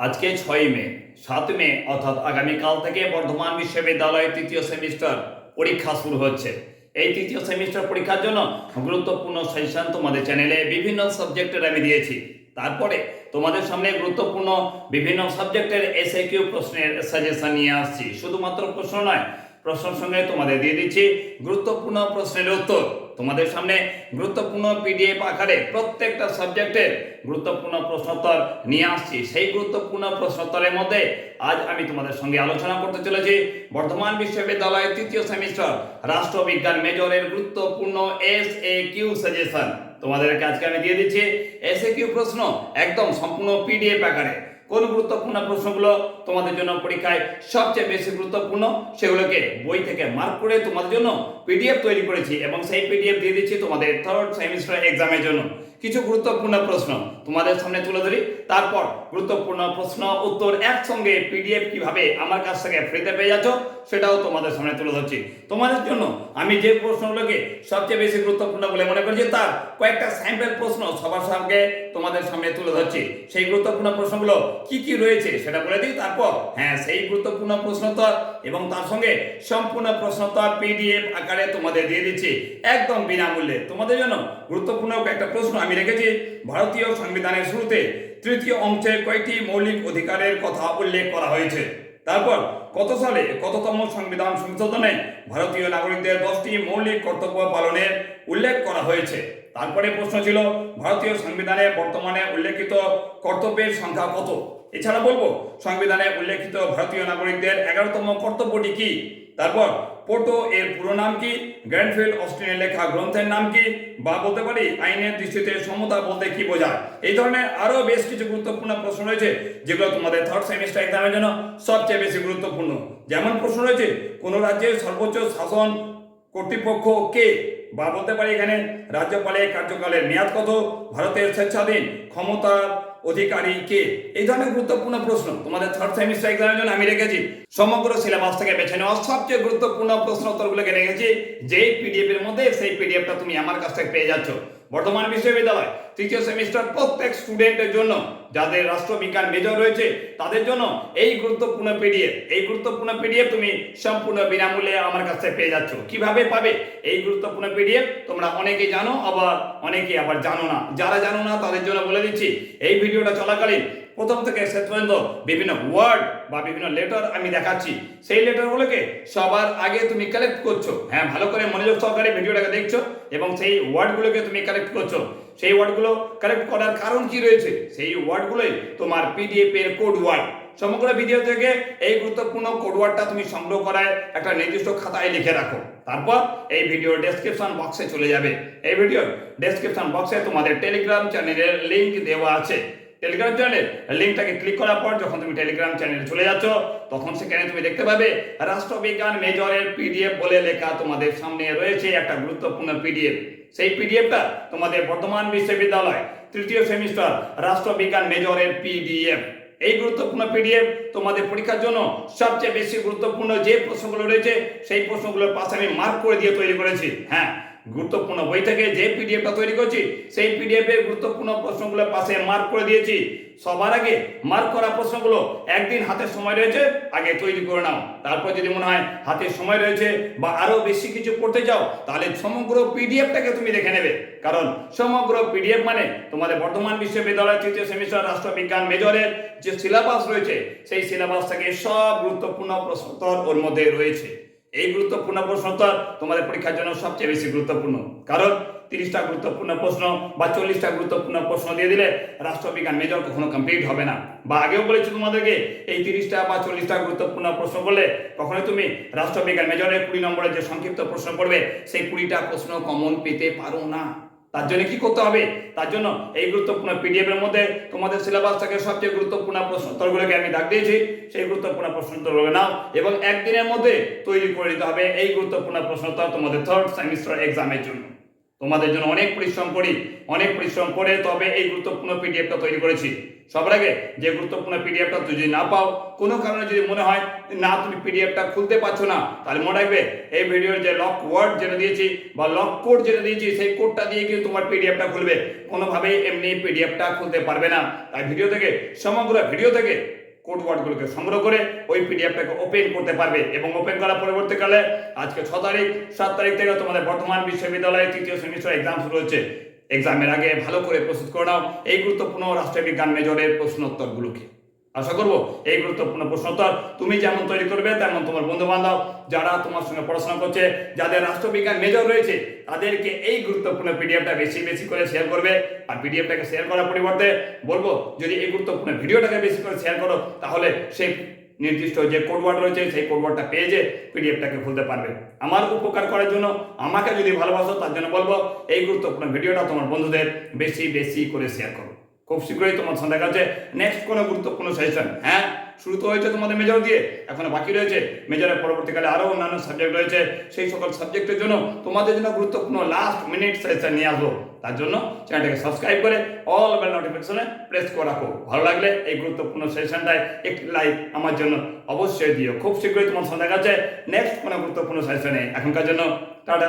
আজকে ছয় মে সাত মে, অর্থাৎ আগামীকাল থেকে বর্ধমান বিশ্ববিদ্যালয়ের তৃতীয় সেমিস্টার পরীক্ষা শুরু হচ্ছে। এই তৃতীয় সেমিস্টার পরীক্ষার জন্য গুরুত্বপূর্ণ সাজেশন তোমাদের চ্যানেলে বিভিন্ন সাবজেক্টের আমি দিয়েছি। তারপরে তোমাদের সামনে গুরুত্বপূর্ণ বিভিন্ন সাবজেক্টের এসএ কিউ প্রশ্নের সাজেশন নিয়ে আসছি। শুধুমাত্র প্রশ্ন নয় প্রশ্নের সঙ্গে তোমাদের দিয়ে দিচ্ছি গুরুত্বপূর্ণ প্রশ্নের উত্তর। তোমাদের সামনে গুরুত্বপূর্ণ পিডিএফ আকারে প্রত্যেকটা সাবজেক্টের গুরুত্বপূর্ণ প্রশ্নোত্তর নিয়ে আসছি। সেই গুরুত্বপূর্ণ প্রশ্নোত্তরের মধ্যে আজ আমি তোমাদের সঙ্গে আলোচনা করতে চলেছি। বর্ধমান বিশ্ববিদ্যালয়ের তৃতীয় সেমিস্টার রাষ্ট্রবিজ্ঞান মেজরের গুরুত্বপূর্ণ এস এ কিউ সাজেশন তোমাদেরকে আজকে আমি দিয়ে দিচ্ছি এস এ কিউ প্রশ্ন, একদম সম্পূর্ণ পিডিএফ আকারে। কোন গুরুত্বপূর্ণ প্রশ্নগুলো তোমাদের জন্য পরীক্ষায় সবচেয়ে বেশি গুরুত্বপূর্ণ সেগুলোকে বই থেকে মার্ক করে তোমাদের জন্য পিডিএফ তৈরি করেছি এবং সেই পিডিএফ দিয়ে দিচ্ছি তোমাদের থার্ড সেমিস্টার এক্সামের জন্য। কিছু গুরুত্বপূর্ণ প্রশ্ন তোমাদের সামনে তুলে ধরি। তারপর গুরুত্বপূর্ণ প্রশ্ন, উত্তর একসঙ্গে পিডিএফ কীভাবে আমার কাছ থেকে ফ্রিতে পেয়ে যাচ্ছ, সেটাও তোমাদের সামনে তুলে ধরছি। তোমাদের জন্য আমি যে প্রশ্নগুলোকে সবচেয়ে বেশি গুরুত্বপূর্ণ বলে মনে করছি, তার কয়েকটা স্যাম্পল প্রশ্ন সবার সঙ্গে তোমাদের সামনে তুলে ধরছি। সেই গুরুত্বপূর্ণ প্রশ্নগুলো কি কি রয়েছে সেটা বলে দিই, তারপর হ্যাঁ সেই গুরুত্বপূর্ণ প্রশ্নোত্তর এবং তার সঙ্গে সম্পূর্ণ প্রশ্নোত্তর পিডিএফ আকারে তোমাদের দিয়ে দিচ্ছি, একদম বিনামূল্যে। তোমাদের জন্য গুরুত্বপূর্ণ একটা প্রশ্ন আমি রেখেছি। ভারতীয় সংবিধানের শুরুতে তৃতীয় অংশে কয়েকটি মৌলিক অধিকারের কথা উল্লেখ করা হয়েছে। তারপর, কত সালে কততম সংবিধান সংশোধনে ভারতীয় নাগরিকদের দশটি মৌলিক কর্তব্য পালনের উল্লেখ করা হয়েছে? তারপরে প্রশ্ন ছিল, ভারতীয় সংবিধানে বর্তমানে উল্লেখিত কর্তব্যের সংখ্যা কত? এছাড়া বলব, সংবিধানে উল্লেখিত ভারতীয় নাগরিকদের এগারোতম কর্তব্যটি কি? তারপর, পোটো এর পুরো নাম কি? গ্র্যান্ডফিল্ড অস্টিনের লেখা গ্রন্থের নাম কি? বা বলতে পারি, আইনের দৃষ্টিতে সমতা বলতে কি বোঝায়? এই ধরনের আরও বেশ কিছু গুরুত্বপূর্ণ প্রশ্ন রয়েছে, যেগুলো তোমাদের থার্ড সেমিস্টার এক্সামের জন্য সবচেয়ে বেশি গুরুত্বপূর্ণ। যেমন প্রশ্ন রয়েছে, কোন রাজ্যের সর্বোচ্চ শাসন কর্তৃপক্ষ কে? বা বলতে পারি এখানে রাজ্যপালের কার্যকালের মেয়াদ কত? ভারতের স্বেচ্ছাধীন ক্ষমতা অধিকারী কে? এই ধরনের গুরুত্বপূর্ণ প্রশ্ন তোমাদের থার্ড সেমিস্টার এক্সামের জন্য আমি রেখেছি। সমগ্র সিলেবাস থেকে বেছে নেওয়া সবচেয়ে গুরুত্বপূর্ণ প্রশ্ন উত্তরগুলোকে রেখেছি। যেই পিডিএফ এর মধ্যে সেই পিডিএফটা তুমি আমার কাছ থেকে পেয়ে যাচ্ছ। বর্তমান বিশ্ববিদ্যালয় তৃতীয় সেমিস্টার প্রত্যেক স্টুডেন্টের জন্য যাদের রাষ্ট্রবিজ্ঞান মেজর রয়েছে, তাদের জন্য এই গুরুত্বপূর্ণ পিডিএফ এই গুরুত্বপূর্ণ পিডিএফ তুমি সম্পূর্ণ বিনামূল্যে আমার কাছে পেয়ে যাচ্ছ। কীভাবে পাবে? এই গুরুত্বপূর্ণ পিডিএফ তোমরা অনেকে জানো, আবার অনেকে আবার জানো না। যারা জানো না, তাদের জন্য বলে দিচ্ছি, এই ভিডিওটা চলাকালীন প্রথম থেকে শেষ পর্যন্ত বিভিন্ন ওয়ার্ড বা বিভিন্ন লেটার আমি দেখাচ্ছি। সেই লেটারগুলোকে সবার আগে তুমি কালেক্ট করছ। হ্যাঁ ভালো করে মনোযোগ সহকারে ভিডিওটাকে দেখছ এবং সেই ওয়ার্ডগুলোকে তুমি কালেক্ট করছ। সেই ওয়ার্ডগুলো কালেক্ট করার কারণ কি রয়েছে? সেই ওয়ার্ডগুলোই তোমার পিডিএফ এর কোড ওয়ার্ড সমগ্র ভিডিও থেকে এই গুরুত্বপূর্ণ কোড ওয়ার্ডটা তুমি সংগ্রহ করায় একটা নির্দিষ্ট খাতায় লিখে রাখো। তারপর এই ভিডিও ডেসক্রিপশন বক্সে চলে যাবে। এই ভিডিও ডেসক্রিপশন বক্সে তোমাদের টেলিগ্রাম চ্যানেলের লিংক দেওয়া আছে। টেলিগ্রাম চ্যানেল লিঙ্কটাকে ক্লিক করার পর যখন তুমি টেলিগ্রাম চ্যানেলে চলে যাচ্ছ, তখন সেখানে তুমি দেখতে পাবে রাষ্ট্রবিজ্ঞান মেজরের পিডিএফ বলে লেখা তোমাদের সামনে রয়েছে একটা গুরুত্বপূর্ণ পিডিএফ সেই পিডিএফটা তোমাদের বর্তমান বিশ্ববিদ্যালয়, তৃতীয় সেমিস্টার, রাষ্ট্রবিজ্ঞান মেজরের পিডিএফ এই গুরুত্বপূর্ণ পিডিএফ তোমাদের পরীক্ষার জন্য সবচেয়ে বেশি গুরুত্বপূর্ণ যে প্রশ্নগুলো রয়েছে, সেই প্রশ্নগুলোর পাশে আমি মার্ক করে দিয়ে তৈরি করেছি। হ্যাঁ গুরুত্বপূর্ণ বই থেকে যে পিডিএফটা তৈরি করছি, সেই পিডিএফ গুরুত্বপূর্ণ প্রশ্নগুলো পাশে মার্ক করে দিয়েছি। সবার আগে মার্ক করা প্রশ্নগুলো একদিন হাতে সময় রয়েছে, আগে তৈরি করে নাও। তারপর যদি মনে হয় হাতে সময় রয়েছে বা আরও বেশি কিছু পড়তে চাও, তাহলে সমগ্র পিডিএফটাকে তুমি দেখে নেবে। কারণ সমগ্র পিডিএফ মানে তোমাদের বর্ধমান বিশ্ববিদ্যালয় তৃতীয় সেমিস্টার রাষ্ট্রবিজ্ঞান মেজরের যে সিলেবাস রয়েছে, সেই সিলেবাস থেকে সব গুরুত্বপূর্ণ প্রশ্নোত্তর ওর মধ্যে রয়েছে। এই গুরুত্বপূর্ণ প্রশ্নোত্তর তোমাদের পরীক্ষার জন্য সবচেয়ে বেশি গুরুত্বপূর্ণ। কারণ তিরিশটা গুরুত্বপূর্ণ প্রশ্ন বা চল্লিশটা গুরুত্বপূর্ণ প্রশ্ন দিয়ে দিলে রাষ্ট্রবিজ্ঞান মেজর কখনো কমপ্লিট হবে না। বা আগেও বলেছি তোমাদেরকে, এই তিরিশটা বা চল্লিশটা গুরুত্বপূর্ণ প্রশ্ন করলে কখনোই তুমি রাষ্ট্রবিজ্ঞান মেজরের কুড়ি নম্বরের যে সংক্ষিপ্ত প্রশ্ন পড়বে, সেই কুড়িটা প্রশ্ন কমন পেতে পারো না। তার জন্য কি করতে হবে? তার জন্য এই গুরুত্বপূর্ণ পিডিএফ এর মধ্যে তোমাদের সিলেবাস থেকে সবচেয়ে গুরুত্বপূর্ণ প্রশ্নোত্তরগুলোকে আমি ডাক দিয়েছি। সেই গুরুত্বপূর্ণ প্রশ্নোত্তরগুলো নাও এবং একদিনের মধ্যে তৈরি করে নিতে হবে এই গুরুত্বপূর্ণ প্রশ্নোত্তর তোমাদের থার্ড সেমিস্টার এক্সামের জন্য। তোমাদের জন্য অনেক পরিশ্রম করি, অনেক পরিশ্রম করে তবে এই গুরুত্বপূর্ণ পিডিএফটা তৈরি করেছি। সবার আগে যে গুরুত্বপূর্ণ পিডিএফটা তুই যদি না পাও, কোনো কারণে যদি মনে হয় না তুমি পিডিএফটা খুলতে পারছ না, তাহলে মনে রাখবে এই ভিডিওর যে লক ওয়ার্ড যেটা দিয়েছি বা লক কোড যেটা দিয়েছি, সেই কোডটা দিয়ে কিন্তু তোমার পিডিএফটা খুলবে। কোনোভাবেই এমনি পিডিএফটা খুলতে পারবে না। তাই ভিডিও থেকে, সমগ্র ভিডিও থেকে কোড ওয়ার্ডগুলোকে সংগ্রহ করে ওই পিডিএফটাকে ওপেন করতে পারবে এবং ওপেন করার পরবর্তীকালে আজকে ছ তারিখ, সাত তারিখ থেকে তোমাদের বর্তমান বিশ্ববিদ্যালয়ের তৃতীয় সেমিস্টার এক্সাম শুরু হচ্ছে। এক্সামের আগে ভালো করে প্রস্তুত করে নাও। এই গুরুত্বপূর্ণ রাষ্ট্রবিজ্ঞান মেজরের প্রশ্নোত্তরগুলোকে। আশা করব এই গুরুত্বপূর্ণ প্রশ্নোত্তর তুমি যেমন তৈরি করবে, তেমন তোমার বন্ধু বান্ধব যারা তোমার সঙ্গে পড়াশোনা করছে, যাদের রাষ্ট্রবিজ্ঞান মেজর রয়েছে, তাদেরকে এই গুরুত্বপূর্ণ পিডিএফটা বেশি বেশি করে শেয়ার করবে। আর পিডিএফটাকে শেয়ার করার পরিবর্তে বলব, যদি এই গুরুত্বপূর্ণ ভিডিওটাকে বেশি করে শেয়ার করো, তাহলে সেই নির্দিষ্ট যে কোডওয়ার্ড রয়েছে, সেই কোডওয়ার্ডটা পেয়ে যে পিডিএফটাকে খুলতে পারবে। আমার উপকার করার জন্য আমাকে যদি ভালোবাসো, তার জন্য বলব, এই গুরুত্বপূর্ণ ভিডিওটা তোমার বন্ধুদের বেশি বেশি করে শেয়ার করো। খুব শীঘ্রই তোমার সঙ্গে হচ্ছে। নেক্সট কোনো গুরুত্বপূর্ণ সেশন হ্যাঁ? শুরু তো হয়েছে তোমাদের মেজর দিয়ে, এখনও বাকি রয়েছে। মেজরের পরবর্তীকালে আরও অন্যান্য সাবজেক্ট রয়েছে। সেই সকল সাবজেক্টের জন্য তোমাদের জন্য গুরুত্বপূর্ণ লাস্ট মিনিট সেশন নিয়ে আসব। তার জন্য চ্যানেলটাকে সাবস্ক্রাইব করে অল বেল নোটিফিকেশনে প্রেস করে রাখো। ভালো লাগলে এই গুরুত্বপূর্ণ সেশনটায় একটি লাইক আমার জন্য অবশ্যই দিও। খুব শীঘ্রই তোমার সঙ্গে দেখা নেক্সট কোনো গুরুত্বপূর্ণ সেশনে এখনকার জন্য টাটা।